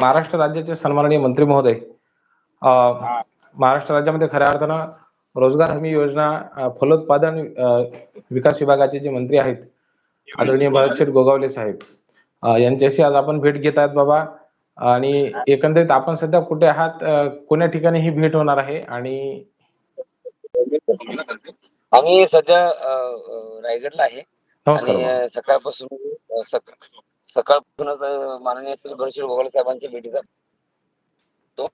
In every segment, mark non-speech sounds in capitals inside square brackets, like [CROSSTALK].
महाराष्ट्र राज्याचे सन्माननीय मंत्री महोदय महाराष्ट्र राज्यामध्ये खऱ्या अर्थानं रोजगार हमी योजना फलोत्पादन विकास विभागाचे जे मंत्री आहेत आदरणीय भरतशेठ गोगावले साहेब यांच्याशी आज आपण भेट घेत आहेत बाबा. आणि एकंदरीत आपण सध्या कुठे आहात कोण्या ठिकाणी ही भेट होणार आहे? आणि आम्ही सध्या रायगडला आहे. सकाळपासून सकाळपासूनच माननीय श्री भरशीर गोगावले साहेबांच्या भेटीचा. तो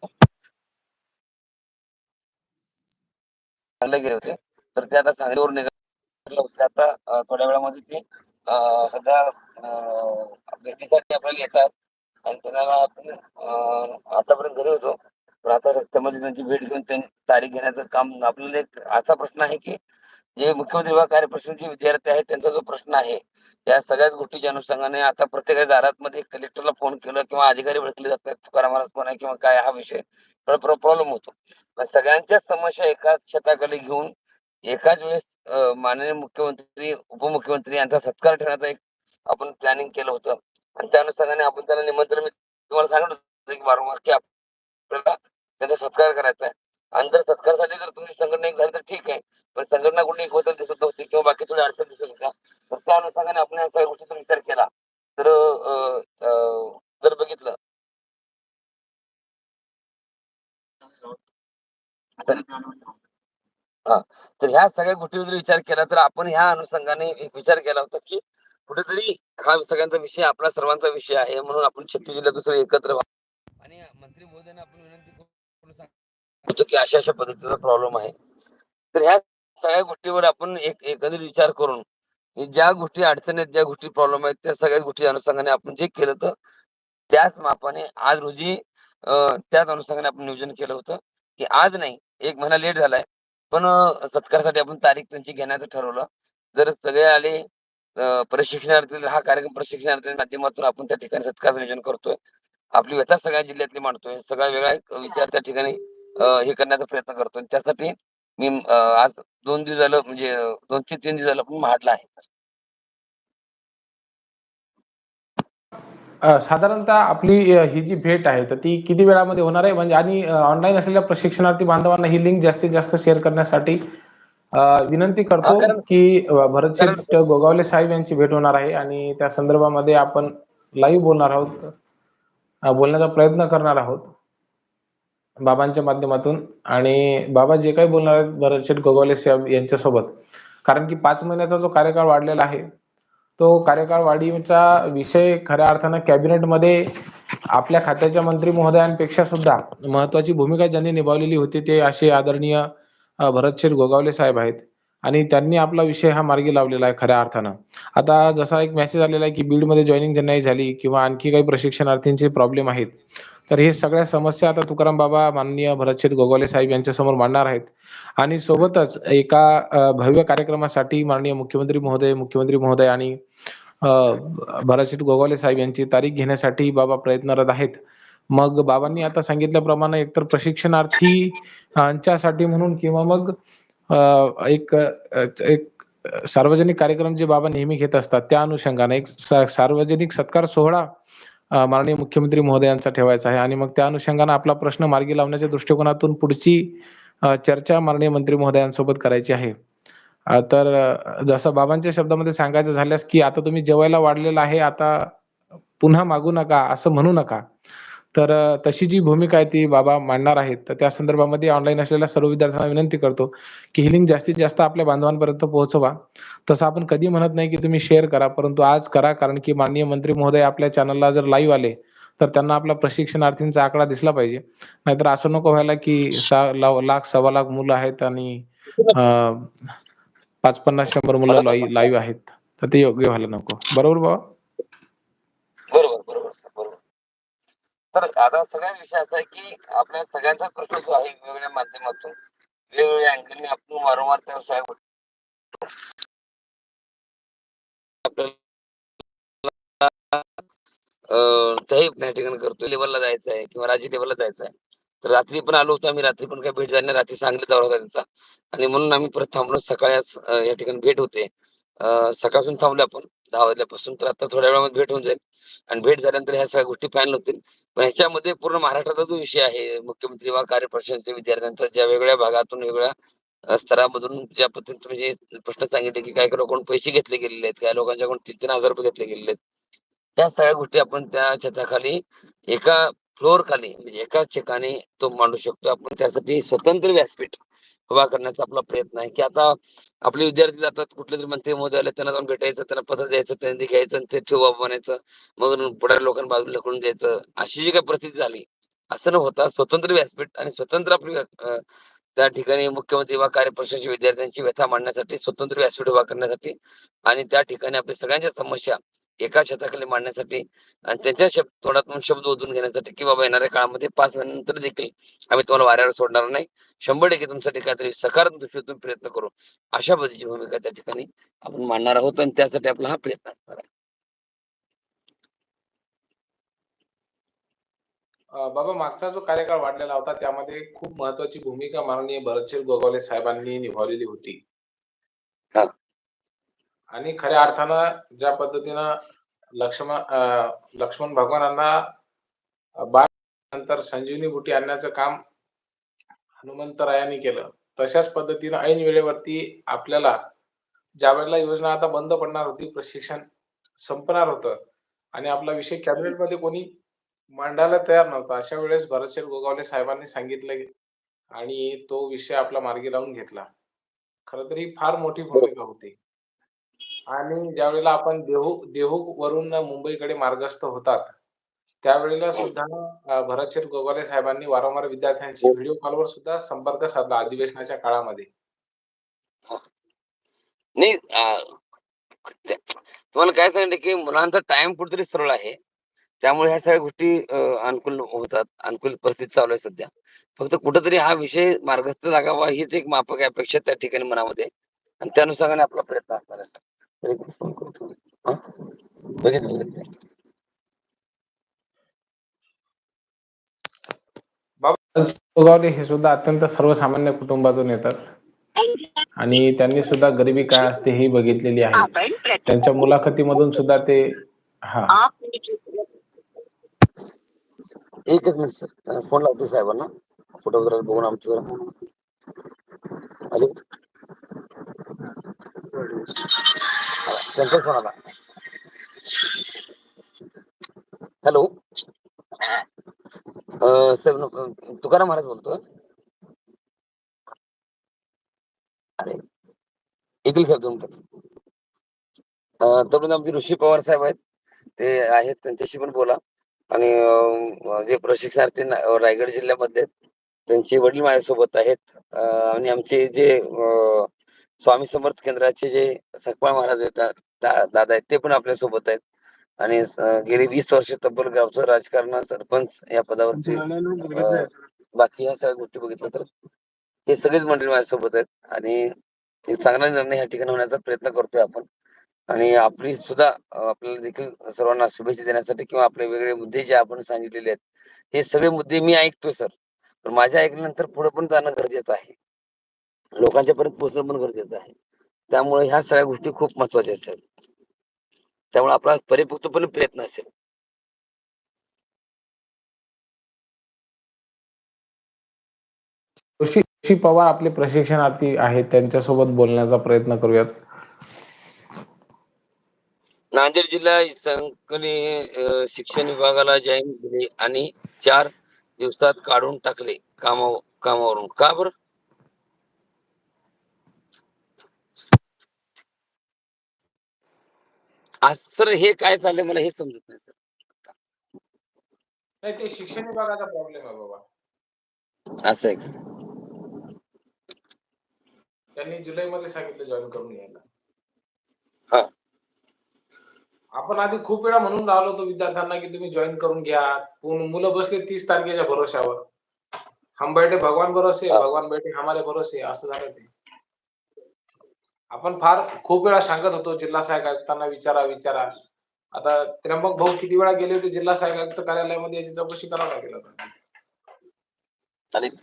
गेले होते. तर ते आता सांगलीवर निघाले. होते. आता थोड्या वेळामध्ये ते सध्या भेटीसाठी आपल्याला येतात. आणि त्यांना आपण आतापर्यंत घरी होतो. पण आता रस्त्यामध्ये त्यांची भेट घेऊन त्यांनी तारीख घेण्याचं काम आपल्याला एक असा प्रश्न आहे की जे मुख्यमंत्री विभाग कार्यपरिषदेचे विद्यार्थी आहेत त्यांचा जो प्रश्न आहे या सगळ्याच गोष्टीच्या अनुषंगाने आता प्रत्येकाच्या दारात मध्ये कलेक्टरला फोन केलं किंवा अधिकारी भडकले जातात तुकाराम महाराज आहे किंवा काय हा विषय प्रॉब्लेम होतो. सगळ्यांच्या समस्या एकाच छताखाली घेऊन एकाच वेळेस माननीय मुख्यमंत्री उपमुख्यमंत्री यांचा सत्कार ठेवण्याचा एक आपण प्लॅनिंग केलं होतं. आणि त्या अनुषंगाने आपण त्याला निमंत्रण मी तुम्हाला सांगत होतो की वारंवार की आपल्याला त्यांचा सत्कार करायचा आहे. आणि जर सत्कारासाठी जर तुमची संघटना एक झाली तर ठीक आहे. पण संघटना कुठली एक होतं दिसत नव्हती किंवा बाकी थोडी अडचण दिसत होत्या. तर त्या अनुषंगाने आपण या सगळ्या गोष्टीचा विचार केला. तर जर बघितलं. तर हा. तर ह्या सगळ्या गोष्टीवर जर विचार केला तर आपण ह्या अनुषंगाने एक विचार केला होता की कुठेतरी हा सगळ्यांचा विषय आपला सर्वांचा विषय आहे म्हणून आपण छत्तीस जिल्ह्यात सगळे एकत्र आणि मंत्री महोदयांना आपण विनंती करून होतं की अशा अशा पद्धतीचा प्रॉब्लेम आहे. तर ह्या सगळ्या गोष्टीवर आपण एक एकंदरीत विचार करून ज्या गोष्टी अडचणी आहेत ज्या गोष्टी प्रॉब्लेम आहेत त्या सगळ्या गोष्टी अनुषंगाने आपण जे केलं तर त्याच मापाने आज रोजी त्याच अनुषंगाने आपण नियोजन केलं होतं की आज नाही एक महिना लेट झालाय पण सत्कारासाठी आपण तारीख त्यांची घेण्याचं ठरवलं. जर सगळे आले प्रशिक्षणार्थी हा कार्यक्रम प्रशिक्षणार्थीच्या माध्यमातून आपण त्या ठिकाणी सत्काराचं नियोजन करतोय. आपली व्यथा सगळ्या जिल्ह्यातली मांडतोय. सगळा वेगळा एक विचार त्या ठिकाणी हे करण्याचा प्रयत्न करतोय त्यासाठी मी आज दोन दिवस झालं म्हणजे दोन ते तीन दिवस झालं आपण महाडला आहे. साधारणतः आपली ही जी भेट आहे तर ती किती वेळामध्ये होणार आहे? म्हणजे आणि ऑनलाईन असलेल्या प्रशिक्षणार्थी बांधवांना ही लिंक जास्तीत जास्त शेअर करण्यासाठी विनंती करतो की अ, भरतशेठ गोगावले साहेब यांची भेट होणार आहे आणि त्या संदर्भामध्ये आपण लाईव्ह बोलणार आहोत. बोलण्याचा प्रयत्न करणार आहोत. बाबांच्या माध्यमातून आणि बाबा जे काही बोलणार आहेत भरतशेठ गोगावले साहेब यांच्यासोबत. कारण की पाच महिन्याचा जो कार्यकाळ वाढलेला आहे तो कार्यकाळ वाढीचा विषय खऱ्या अर्थानं कॅबिनेटमध्ये आपल्या खात्याच्या मंत्री महोदयांपेक्षा सुद्धा महत्वाची भूमिका ज्यांनी निभावलेली होती ते असे आदरणीय भरतशेठ गोगावले साहेब आहेत. आणि त्यांनी आपला विषय हा मार्गी लावलेला आहे खऱ्या अर्थानं. आता जसा एक मेसेज आलेला आहे की बीडमध्ये जॉईनिंग ज्यांनाही झाली किंवा आणखी काही प्रशिक्षणार्थींचे प्रॉब्लेम आहेत तर हे सगळ्या समस्या आता तुकाराम बाबा माननीय भरतशेठ गोगावले साहेब यांच्यासमोर मांडणार आहेत. आणि सोबतच एका भव्य कार्यक्रमासाठी माननीय मुख्यमंत्री महोदय मुख्यमंत्री महोदय आणि अ, भरतशेठ गोगावले साहेब यांची तारीख घेण्यासाठी बाबा प्रयत्नरत आहेत. मग बाबांनी आता सांगितल्याप्रमाणे एकतर प्रशिक्षणार्थी यांच्यासाठी म्हणून किंवा मग एक एक सार्वजनिक कार्यक्रम जे बाबा नेहमी घेत असतात त्या अनुषंगाने एक सार्वजनिक सत्कार सोहळा अ, माननीय मुख्यमंत्री महोदयांचा ठेवायचा आहे. आणि मग त्या अनुषंगानं आपला प्रश्न मार्गी लावण्याच्या दृष्टिकोनातून पुढची अ, चर्चा माननीय मंत्री महोदयांसोबत करायची आहे. अ, तर अ, जसं बाबांच्या शब्दामध्ये सांगायचं झाल्यास की आता तुम्ही जेवायला वाढलेला आहे आता पुन्हा मागू नका असं म्हणू नका. तर अ, तशी जी भूमिका आहे ती बाबा मांडणार आहेत. तर त्या संदर्भामध्ये ऑनलाईन असलेल्या सर्व विद्यार्थ्यांना विनंती करतो की ही लिंक जास्तीत जास्त आपल्या बांधवांपर्यंत पोहोचवा. तसं आपण कधी म्हणत नाही की तुम्ही शेअर करा परंतु आज करा कारण की माननीय मंत्री महोदय आपल्या चॅनलला जर लाईव्ह आले तर त्यांना आपला प्रशिक्षणार्थींचा आकडा दिसला पाहिजे. नाहीतर असं नको व्हायला की सा लाव- लाख सव्वा लाख मुलं आहेत आणि अं, पाच पन्नास शंभर मुलं लाईव्ह आहेत. तर ते योग्य व्हायला नको. बरोबर बाबा बरोबर बरोबर sir, बरोबर तर आता सगळ्या विषय असा आहे की आपल्या सगळ्यांचा प्रश्न जो आहे वेगवेगळ्या माध्यमातून वेगवेगळ्या अँगलने आपण वारंवार त्या सगळ्या त्याही त्या ठिकाणी करतो लेवलला जायचं आहे किंवा राज्य लेवलला जायचं आहे. तर रात्री पण आलो होतो आम्ही. रात्री पण काही भेट झाली नाही. रात्री सांगली जाऊ होता त्यांचा. आणि म्हणून आम्ही परत थांबलो. सकाळी या ठिकाणी भेट होते. सकाळपासून थांबलो आपण दहा वाजल्यापासून तर आता थोड्या वेळामध्ये भेट होऊन जाईल. आणि भेट झाल्यानंतर ह्या सगळ्या गोष्टी फायनल होतील. पण ह्याच्यामध्ये पूर्ण महाराष्ट्राचा जो विषय आहे मुख्यमंत्री वा कार्यपरिषदेच्या विद्यार्थ्यांचा ज्या वेगळ्या भागातून वेगळ्या स्तरामधून ज्या पद्धतीने तुम्ही जे प्रश्न सांगितले की काही लोकांकडून पैसे घेतले गेलेले आहेत काही लोकांच्याकडून तीन तीन हजार रुपये घेतले गेलेले आहेत. त्या सगळ्या गोष्टी आपण त्या छताखाली एका फ्लोअर खाली म्हणजे एकाच ठिकाणी तो मांडू शकतो. आपण त्यासाठी स्वतंत्र व्यासपीठ उभा करण्याचा आपला प्रयत्न आहे. की आता आपले विद्यार्थी जातात कुठले तरी मंत्री महोदय आले त्यांना जाऊन भेटायचं त्यांना पत्र द्यायचं त्यांनी घ्यायचं आणि ते ठेवा बनायचं मग पुढे लोकांना बाजूला करून द्यायचं. अशी जी काही परिस्थिती झाली असं न होता स्वतंत्र व्यासपीठ आणि स्वतंत्र आपली त्या ठिकाणी मुख्यमंत्री वा कार्यपरिषदेच्या विद्यार्थ्यांची व्यथा मांडण्यासाठी स्वतंत्र व्यासपीठ उभा करण्यासाठी आणि त्या ठिकाणी आपल्या सगळ्यांच्या समस्या एका छताखाली मांडण्यासाठी आणि त्यांच्या शब्द तोंडातून शब्द ओजून घेण्यासाठी की बाबा येणाऱ्या काळामध्ये पाच महिन्यानंतर देखील आम्ही तुम्हाला वाऱ्यावर सोडणार नाही. शंभर टक्के तुमच्यासाठी काहीतरी सकारात्मक दृष्टीतून प्रयत्न करू. अशा पद्धतीची भूमिका त्या ठिकाणी आपण मांडणार आहोत आणि त्यासाठी आपला हा प्रयत्न असणार आहे. बाबा मागचा जो कार्यकाळ वाढलेला होता त्यामध्ये खूप महत्वाची भूमिका माननीय भरतशील गोगावले साहेबांनी निभावलेली होती. आणि खऱ्या अर्थानं ज्या पद्धतीनं लक्ष्मण लक्ष्मण भगवानांना अ, नंतर संजीवनी बुटी आणण्याचं काम हनुमंतरायांनी केलं तशाच पद्धतीनं ऐन वेळेवरती आपल्याला ज्या वेळेला योजना आता बंद पडणार होती प्रशिक्षण संपणार होतं आणि आपला विषय कॅबिनेटमध्ये कोणी मांडायला तयार नव्हता अशा वेळेस भरतशेर गोगावले साहेबांनी सांगितलं आणि तो विषय आपला मार्गी लावून घेतला. खर तर ही फार मोठी भूमिका होती. आणि ज्या वेळेला आपण देहू देहू वरून मुंबईकडे मार्गस्थ होतात त्यावेळेला सुद्धा अ, भरतशेठ गोगावले साहेबांनी वारंवार विद्यार्थ्यांशी व्हिडिओ कॉलवर सुद्धा संपर्क साधला अधिवेशनाच्या काळामध्ये. नाही तुम्हाला काय सांगितलं की मुलांचा टाइम कुठेतरी सरळ आहे. त्यामुळे ह्या सगळ्या गोष्टी अनुकूल होतात अनुकूल परिस्थिती चालू आहे सध्या. फक्त कुठेतरी हा विषय मार्गस्थ लागावा हीच एक मापक अपेक्षा त्या ठिकाणी मनामध्ये. आणि त्या अनुषंगाने आपला प्रयत्न असणार आहे. फोन करतो. हा? बघितलं बघितलं गोगावले हे सुद्धा अत्यंत सर्वसामान्य कुटुंबातून येतात आणि त्यांनी सुद्धा गरिबी काय असते ही बघितलेली आहे त्यांच्या मुलाखतीमधून सुद्धा ते हा एकच मिनिट सर फोन लावतो साहेबांना फोटो जरा बघून आमचं जरा हॅलो त्यांचा फोन आला. हॅलो. सर तुकाराम महाराज बोलतोय. अरे येतील साहेब तुमच्याच तोपर्यंत आमचे ऋषी पवार साहेब आहेत. ते आहेत त्यांच्याशी पण बोला. आणि जे प्रशिक्षणार्थी रायगड जिल्ह्यामध्ये त्यांचे वडील माझ्यासोबत आहेत. आणि आमचे जे स्वामी समर्थ केंद्राचे जे सकपाळ महाराज येतात दा- दादा आहेत ते पण आपल्यासोबत आहेत. आणि गेली वीस वर्ष तब्बल गावचं राजकारण सरपंच या पदावरचे बाकी ह्या सगळ्या गोष्टी बघितल्या तर हे सगळेच मंडळी माझ्यासोबत आहेत. आणि एक चांगला निर्णय ह्या ठिकाणी होण्याचा प्रयत्न करतोय आपण. आणि आपली सुद्धा आपल्याला देखील सर्वांना शुभेच्छा देण्यासाठी किंवा आपले वेगळे मुद्दे जे आपण सांगितलेले आहेत हे सगळे मुद्दे मी ऐकतोय सर. पण माझ्या ऐकल्यानंतर पुढे पण जाणं गरजेचं आहे. लोकांच्या पर्यंत पोहोचणं पण गरजेचं आहे. त्यामुळे ह्या सगळ्या गोष्टी खूप महत्त्वाच्या आहेत त्यामुळे आपला परिपक्वपणे प्रयत्न असेल. ऋषी पवार आपले प्रशिक्षणार्थी आहेत. त्यांच्यासोबत बोलण्याचा प्रयत्न करूयात. नांदेड जिल्हा संकली शिक्षण विभागाला जॉईन दिले आणि चार दिवसात काढून टाकले कामा कामावरून. का बरं? सर हे काय चाललंय मला हे समजत नाही सर. नाही ते शिक्षण विभागाचा प्रॉब्लेम आहे बाबा. असं आहे का? त्यांनी जुलैमध्ये सांगितलं जॉईन करून घ्यायला हा. आपण आधी खूप वेळा म्हणून राहिलो होतो विद्यार्थ्यांना की तुम्ही जॉईन करून घ्या. पण मुलं बसले तीस तारखेच्या भरोश्यावर हम बैठे भगवान भरोसे हा. भगवान बैठे हमारे भरोसे असं झालं ते. आपण फार खूप वेळा सांगत होतो जिल्हा सहाय्यक आयुक्तांना विचारा विचारा. आता त्र्यंबक भाऊ किती वेळा गेले होते जिल्हा सहाय्यक आयुक्त कार्यालयामध्ये याची चौकशी करावं लागेल आता चालेल.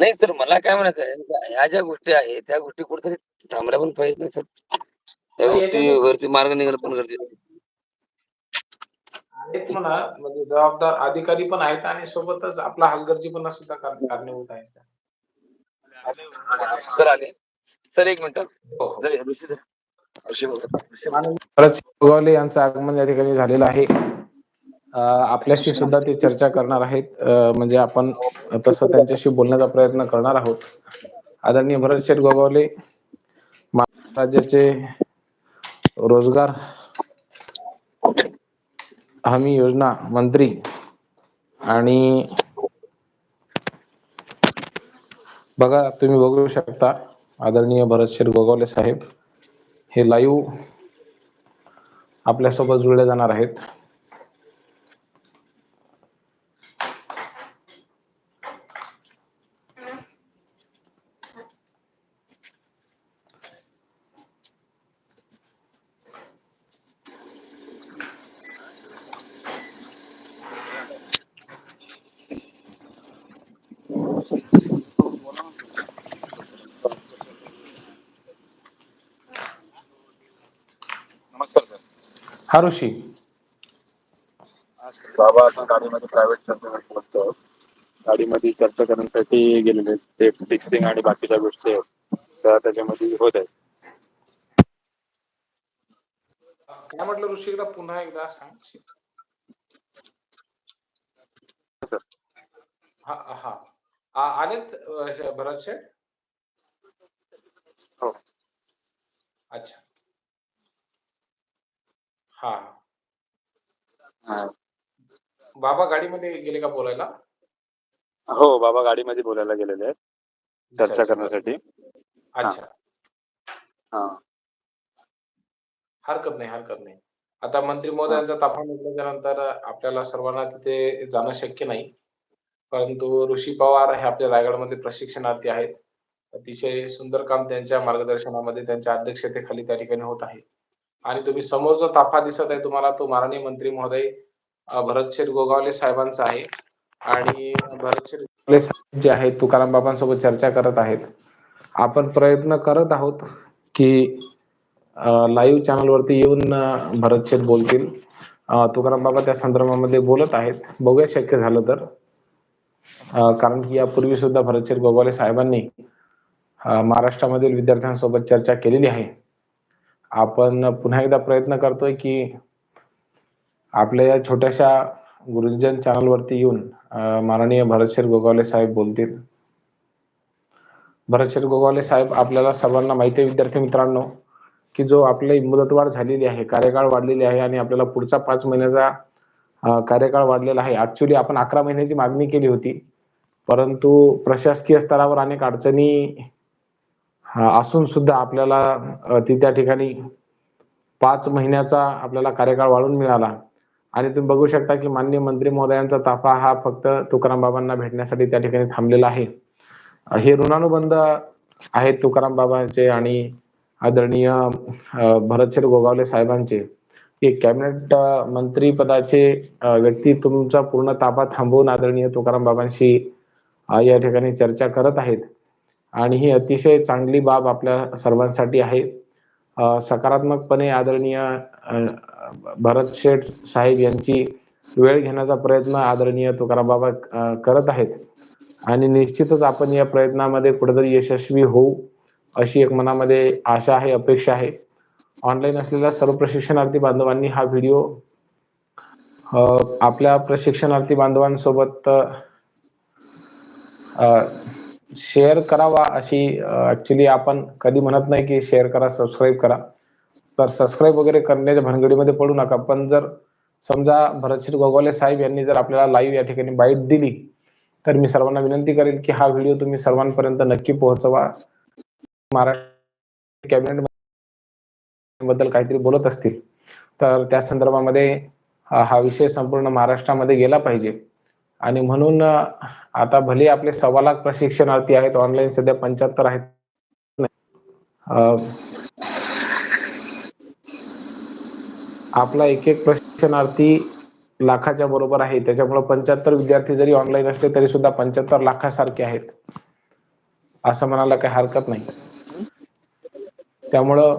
नाही सर मला काय म्हणायचं आहे ह्या ज्या गोष्टी आहेत त्या गोष्टी कुठेतरी थांबल्या पण पाहिजे ना सर. त्या गोष्टी वरती मार्ग निघणं पण गरजेचं आहे. आहेत म्हणा म्हणजे जबाबदार अधिकारी पण आहेत आणि सोबतच आपला हलगर्जीपणा सुद्धा कार- कारणीभूत आहे सर आले. सर एक मिनिट. हो, हो. यांचं आगमन या ठिकाणी झालेलं आहे. आपल्याशी सुद्धा ते चर्चा करणार आहेत. म्हणजे आपण तसं त्यांच्याशी बोलण्याचा प्रयत्न करणार आहोत. आदरणीय भरत शेठ गोगावले महाराज्याचे रोजगार हमी योजना मंत्री आणि बघा तुम्ही बघू शकता. आदरणीय भरत शेठ गोगावले साहेब हे लाईव्ह आपल्यासोबत जुळले जाणार आहेत. हा ऋषी बाबा आता गाडीमध्ये प्रायव्हेट चर्चा बोलतो गाडीमध्ये चर्चा करण्यासाठी गेलेले ते फिक्सिंग आणि बाकीच्या गोष्टी आहेत. तर त्याच्यामध्ये होत आहे काय म्हटलं ऋषी एकदा पुन्हा एकदा सांग. सर. हा हा. आ- आलेत शेठ? हो. अच्छा. हा. हा. बाबा गाडीमध्ये गेले का बोलायला? हो बाबा गाडीमध्ये बोलायला गेलेले आहेत. चर्चा करण्यासाठी. अच्छा. हा. हरकत नाही हरकत नाही. आता मंत्री महोदयांचा ताफा निघाल्याच्या नंतर आपल्याला सर्वांना तिथे जाणं शक्य नाही. परंतु ऋषी पवार हे आपल्या रायगडमध्ये प्रशिक्षणार्थी आहेत. अतिशय सुंदर काम त्यांच्या मार्गदर्शनामध्ये त्यांच्या अध्यक्षतेखाली त्या ठिकाणी होत आहे. आणि तुम्ही समोर जो ताफा दिसत आहे तुम्हाला तो माननीय मंत्री महोदय अ, गोगावले साहेबांचा आहे. आणि भरतशेठ गोगावले साहेब जे आहेत तुकाराम बाबांसोबत चर्चा करत आहेत. आपण प्रयत्न करत आहोत की लाईव्ह चॅनलवरती येऊन भरतशेर बोलतील. तुकाराम बाबा त्या संदर्भामध्ये बोलत आहेत. बघूया शक्य झालं तर. कारण की यापूर्वी सुद्धा भरतशेर गोगावले साहेबांनी महाराष्ट्रामधील विद्यार्थ्यांसोबत चर्चा केलेली आहे. आपण पुन्हा एकदा प्रयत्न करतोय की आपल्या या छोट्याशा गुरुजन चॅनलवरती येऊन माननीय भरतशेर गोगावले साहेब बोलतील. भरतशेर गोगावले साहेब आपल्याला सर्वांना माहिती आहे विद्यार्थी मित्रांनो की जो आपली मुदतवाढ झालेली आहे कार्यकाळ वाढलेली आहे आणि आपल्याला पुढचा पाच महिन्याचा कार्यकाळ वाढलेला आहे. ऍक्च्युली आपण अकरा महिन्याची मागणी केली होती परंतु प्रशासकीय स्तरावर अनेक अडचणी असून सुद्धा आपल्याला ती त्या ठिकाणी पाच महिन्याचा आपल्याला कार्यकाळ वाढून मिळाला. आणि तुम्ही बघू शकता की माननीय मंत्री महोदयांचा ताफा हा फक्त तुकाराम बाबांना भेटण्यासाठी त्या ठिकाणी थांबलेला आहे. हे ऋणानुबंध आहेत तुकाराम बाबांचे आणि आदरणीय अ, भरतशेठ गोगावले साहेबांचे. की कॅबिनेट मंत्री पदाचे व्यक्ती तुमचा पूर्ण ताबा थांबवून आदरणीय तुकाराम बाबांशी या ठिकाणी चर्चा करत आहेत. आणि ही अतिशय चांगली बाब आपल्या सर्वांसाठी आहे. सकारात्मकपणे आदरणीय भरत शेठ साहेब यांची वेळ घेण्याचा प्रयत्न आदरणीय तुकाराम बाबा करत आहेत. आणि निश्चितच आपण या प्रयत्नामध्ये कुठेतरी यशस्वी होऊ अशी एक मनामध्ये आशा आहे अपेक्षा आहे. ऑनलाईन असलेल्या सर्व प्रशिक्षणार्थी बांधवांनी हा व्हिडिओ आपल्या प्रशिक्षणार्थी बांधवांसोबत शेअर करावा अशी ऍक्च्युली आपण कधी म्हणत नाही की शेअर करा सबस्क्राईब करा. तर सबस्क्राईब वगैरे करण्याच्या भानगडीमध्ये पडू नका. पण जर समजा भरतशीर गोगावले साहेब यांनी जर आपल्याला लाईव्ह या ठिकाणी बाईट दिली तर मी सर्वांना विनंती करेल की हा व्हिडिओ तुम्ही सर्वांपर्यंत नक्की पोहोचवा. महाराष्ट्र कॅबिनेटबद्दल काहीतरी बोलत असतील तर त्या संदर्भामध्ये हा विषय संपूर्ण महाराष्ट्रामध्ये गेला पाहिजे. आणि म्हणून आता भले आपले सव्वा लाख प्रशिक्षणार्थी आहेत ऑनलाईन सध्या पंच्याहत्तर आहेत. आपला एक एक प्रशिक्षणार्थी लाखाच्या बरोबर आहे. त्याच्यामुळे पंच्याहत्तर विद्यार्थी जरी ऑनलाईन असले तरी सुद्धा पंच्याहत्तर लाखासारखे आहेत. असं म्हणायला काही हरकत नाही. त्यामुळं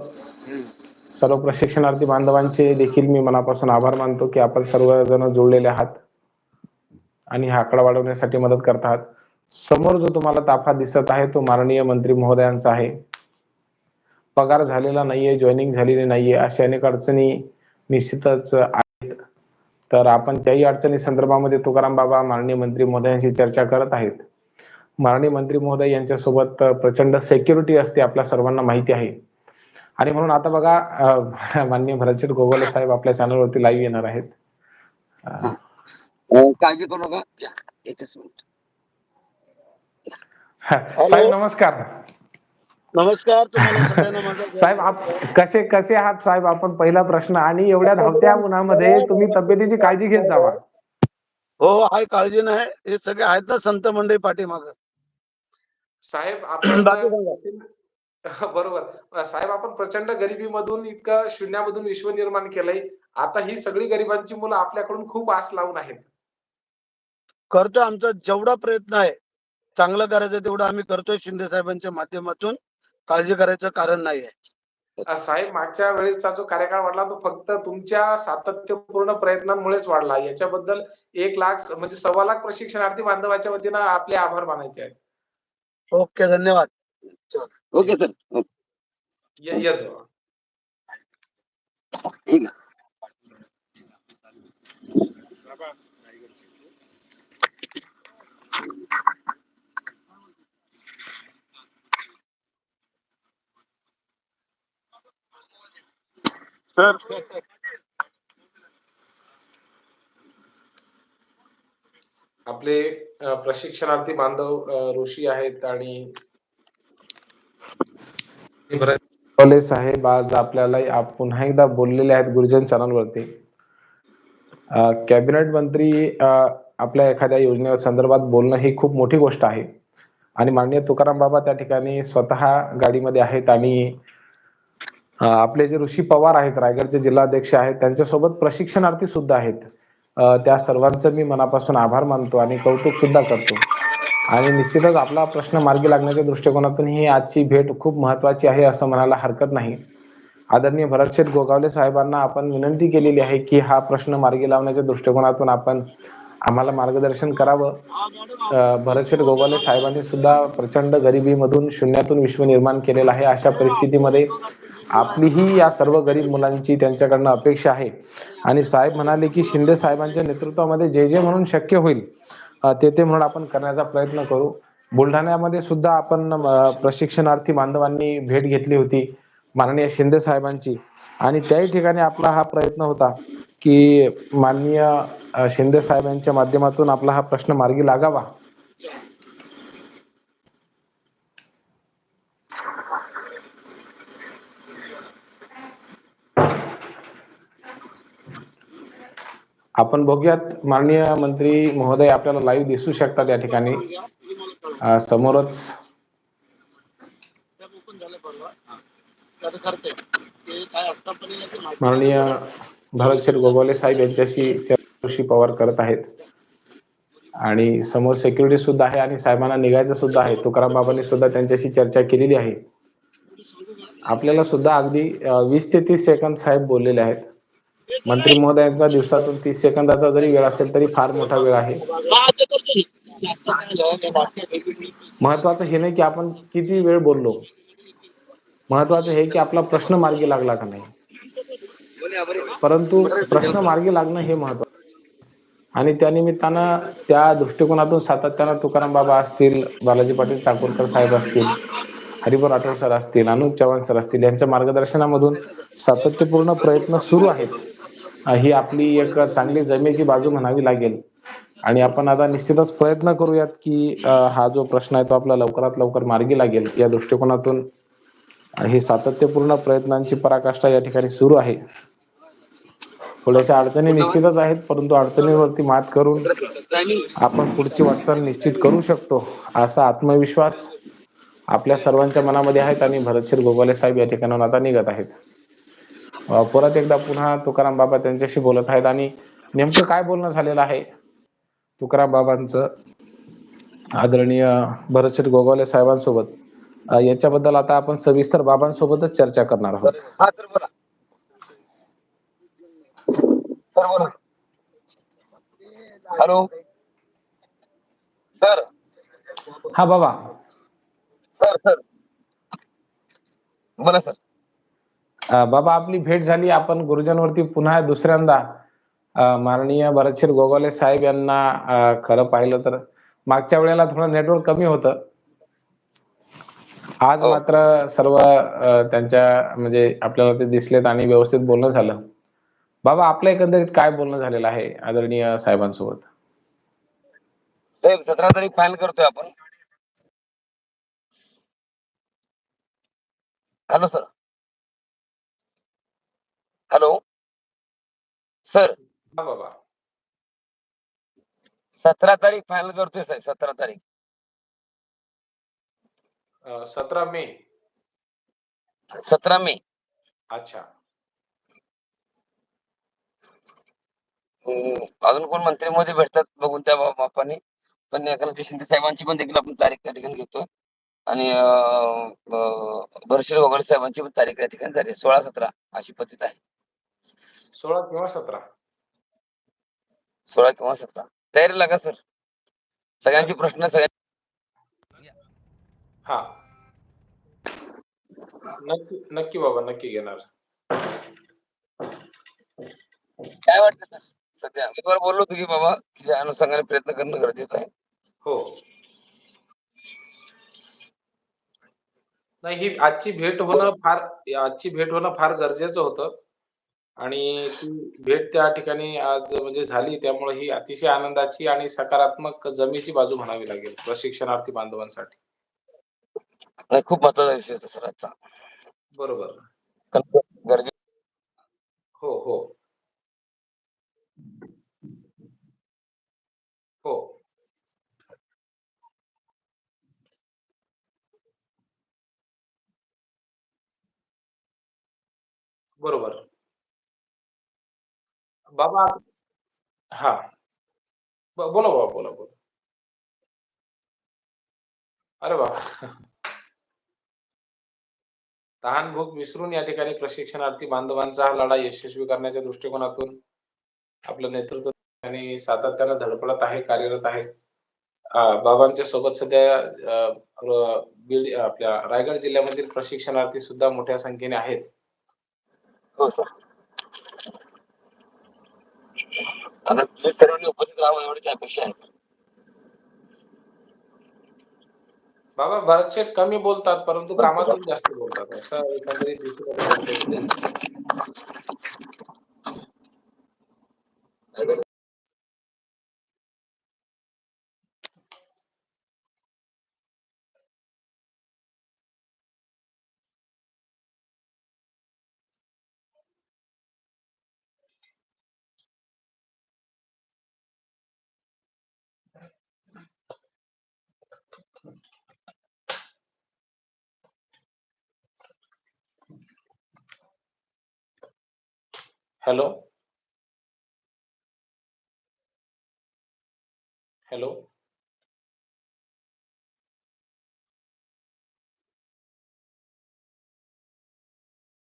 सर्व प्रशिक्षणार्थी बांधवांचे देखील मी मनापासून आभार मानतो की आपण सर्वजण जुळलेले आहात. आणि हा आकडा वाढवण्यासाठी मदत करतात. समोर जो तुम्हाला ताफा दिसत आहे तो माननीय मंत्री महोदयांचा आहे. पगार झालेला नाहीये जॉईनिंग झालेली नाहीये अशा अनेक अडचणी निश्चितच आहेत. तर आपण त्याही अडचणी संदर्भामध्ये तुकाराम बाबा माननीय मंत्री महोदयांशी चर्चा करत आहेत. माननीय मंत्री महोदय यांच्यासोबत प्रचंड सेक्युरिटी असते आपल्या सर्वांना माहिती आहे. आणि म्हणून आता बघा माननीय भरतशेठ गोगोले साहेब आपल्या चॅनलवरती लाईव्ह येणार आहेत. काळजी करू नका. या, एकच मिनिट. साहेब नमस्कार. नमस्कार तुम्हाला [LAUGHS] सगळ्यांना माझा साहेब आप कसे कसे आहात साहेब? आपण पहिला प्रश्न आणि एवढ्या धावत्या उन्हामध्ये तुम्ही तब्येतीची काळजी घेत जावा. हो हाय काळजी नाही. हे सगळे आहेत ना संत मंडळी पाठीमाग. साहेब [CLEARS THROAT] बाकी आपण [LAUGHS] बरोबर. साहेब आपण प्रचंड गरिबीमधून इतकं शून्यामधून विश्व निर्माण केलंय. आता ही सगळी गरिबांची मुलं आपल्याकडून खूप आस लावून आहेत. करतोय आमचा जेवढा प्रयत्न आहे चांगलं करायचं तेवढं आम्ही करतोय शिंदे साहेबांच्या माध्यमातून. काळजी करायचं कारण नाही आहे. अ, साहेब मागच्या वेळेसचा जो कार्यकाळ वाढला तो फक्त तुमच्या सातत्यपूर्ण प्रयत्नांमुळेच वाढला. याच्याबद्दल एक लाख म्हणजे सव्वा लाख प्रशिक्षणार्थी बांधवाच्या वतीनं आपले आभार मानायचे आहेत. ओके धन्यवाद. Okay sir. ठीक आहे. आपले अ, प्रशिक्षणार्थी बांधव अ, ऋषी आहेत आणि भरत साहेब आज आपल्याला आप- पुन्हा एकदा बोललेले आहेत गुरुजन चॅनलवरती. अ, कॅबिनेट मंत्री अ, आपल्या एखाद्या योजने संदर्भात बोलणं ही खूप मोठी गोष्ट आहे. आणि माननीय तुकाराम बाबा त्या ठिकाणी स्वतः गाडीमध्ये आहेत आणि आपले जे ऋषी पवार आहेत रायगडचे जिल्हाध्यक्ष आहेत त्यांच्यासोबत प्रशिक्षणार्थी सुद्धा आहेत. त्या सर्वांचं मी मनापासून आभार मानतो आणि कौतुक सुद्धा करतो. आणि निश्चितच आपला प्रश्न मार्गी लागण्याच्या दृष्टिकोनातून ही आजची भेट खूप महत्वाची आहे असं म्हणायला हरकत नाही. आदरणीय भरतशेठ गोगावले साहेबांना आपण विनंती केलेली आहे की हा प्रश्न मार्गी लावण्याच्या दृष्टिकोनातून आपण आम्हाला मार्गदर्शन करावं. भरतशेठ गोगावले साहेबांनी सुद्धा प्रचंड गरिबीमधून शून्यातून विश्व निर्माण केलेलं आहे अशा परिस्थितीमध्ये आपलीही या सर्व गरीब मुलांची त्यांच्याकडनं अपेक्षा आहे. आणि साहेब म्हणाले की शिंदे साहेबांच्या नेतृत्वामध्ये जे जे म्हणून शक्य होईल ते ते म्हणून आपण करण्याचा प्रयत्न करू. बुलढाण्यामध्ये सुद्धा आपण प्रशिक्षणार्थी बांधवांनी भेट घेतली होती माननीय शिंदे साहेबांची. आणि त्याही ठिकाणी आपला हा प्रयत्न होता की माननीय शिंदे साहेबांच्या माध्यमातून आपला हा प्रश्न मार्गी लागावा. आपण बघूयात. माननीय मंत्री महोदय आपल्याला लाईव्ह दिसू शकतात या ठिकाणी. समोरच. माननीय भरतशेठ गोगावले साहेब यांच्याशी चर्चा पवार करत आहेत. आणि समोर सेक्युरिटी सुद्धा आहे आणि साहेबांना निघायचं सुद्धा आहे. तुकाराम बाबांनी सुद्धा त्यांच्याशी चर्चा केलेली आहे. आपल्याला सुद्धा अगदी वीस ते तीस सेकंद साहेब बोललेले आहेत. मंत्री महोदयांचा दिवसातून तीस सेकंदाचा जरी वेळ असेल तरी फार मोठा वेळ आहे. महत्वाचं हे नाही की आपण किती वेळ बोललो. महत्वाचं हे की आपला प्रश्न मार्गी लागला का नाही. परंतु प्रश्न मार्गी लागणं हे महत्त्व आणि त्या निमित्तानं त्या दृष्टिकोनातून सातत्यानं तुकाराम बाबा असतील बालाजी पाटील चाकूरकर साहेब असतील हरिभाऊ राठोड सर असतील अनुप चव्हाण सर असतील यांच्या मार्गदर्शनामधून सातत्यपूर्ण प्रयत्न सुरू आहेत. ही आपली एक चांगली जमेची बाजू म्हणावी लागेल. आणि आपण आता निश्चितच प्रयत्न करूयात की हा जो प्रश्न आहे तो आपला लवकरात लवकर मार्गी लागेल. या दृष्टिकोनातून ही सातत्यपूर्ण प्रयत्नांची पराकाष्ठा या ठिकाणी सुरू आहे. थोड्याशा अडचणी निश्चितच आहेत परंतु अडचणीवरती मात करून आपण पुढची वाटचाल निश्चित करू शकतो असा आत्मविश्वास आपल्या सर्वांच्या मनामध्ये आहेत आणि भरतशीर गोगाले साहेब या ठिकाणाहून आता निघत आहेत. परत एकदा पुन्हा तुकाराम बाबा त्यांच्याशी बोलत आहेत आणि नेमकं काय बोलणं झालेलं आहे? तुकाराम बाबांचं आदरणीय भरतशेठ गोगावले साहेबांसोबत याच्याबद्दल आता आपण सविस्तर बाबांसोबतच चर्चा करणार आहोत. हा सर बोला. सर बोला. हॅलो. सर. हा बाबा. Sir sir. बोला सर. बाबा आपली भेट झाली. आपण गुरुजनवरती पुन्हा दुसऱ्यांदा माननीय भरतशेठ गोगावले साहेब यांना खरं पाहिलं तर मागच्या वेळेला थोडं नेटवर्क कमी होतं. आज हो. मात्र सर्व त्यांच्या म्हणजे आपल्याला ते दिसलेत आणि व्यवस्थित बोलणं झालं. बाबा आपलं एकंदरीत काय बोलणं झालेलं आहे आदरणीय साहेबांसोबत? साहेब सतरा तारीख फायनल करतोय आपण. Hello sir hello? सर. हा बाबा. सतरा तारीख फायनल करतोय साहेब सतरा तारीख. सतरा मे. सतरा मे. अच्छा. हम्म, अजून कोण मंत्री मध्ये भेटतात बघून त्या बापाने. पण एकनाथ शिंदे साहेबांची पण देखील आपण तारीख त्या ठिकाणी घेतो आणि भरशील वगैरे साहेबांची पण तारीख या ठिकाणी झाली सोळा सतरा अशी पद्धत आहे. सोळा किंवा सतरा. सोळा किंवा सतरा. तयारी लागा सर. सगळ्यांचे प्रश्न सगळ्या हा. नक्की नक्की बाबा नक्की घेणार. काय वाटतं सर? सध्या मी बरोबर बोललो की बाबा की या अनुषंगाने प्रयत्न करणं गरजेचं आहे. हो. नाही ही आजची भेट होणं फार आजची भेट होणं फार गरजेचं होतं. आणि ती भेट त्या ठिकाणी आज म्हणजे झाली त्यामुळे ही अतिशय आनंदाची आणि सकारात्मक जमेची बाजू म्हणावी लागेल प्रशिक्षणार्थी बांधवांसाठी. खूप महत्त्वाचा विषय होता सर आजचा. बरोबर. गरजे हो हो. हो. बरोबर. बाबा हा. बोला बाबा बोला बोला. अरे बाबा तहान भूक विसरून या ठिकाणी प्रशिक्षणार्थी बांधवांचा हा लढा यशस्वी करण्याच्या दृष्टिकोनातून आपलं नेतृत्व आणि सातत्यानं धडपडत आहे कार्यरत आहे. बाबांच्या सोबत सध्या बीड आपल्या रायगड जिल्ह्यामधील प्रशिक्षणार्थी सुद्धा मोठ्या संख्येने आहेत. हो सर. आता तुम्ही सर्वांनी उपस्थित राहावं एवढीच अपेक्षा आहे बाबा बाबा भरतशेठ कमी बोलतात परंतु कामातून जास्त बोलतात. असं एकंदरीत हॅलो हॅलो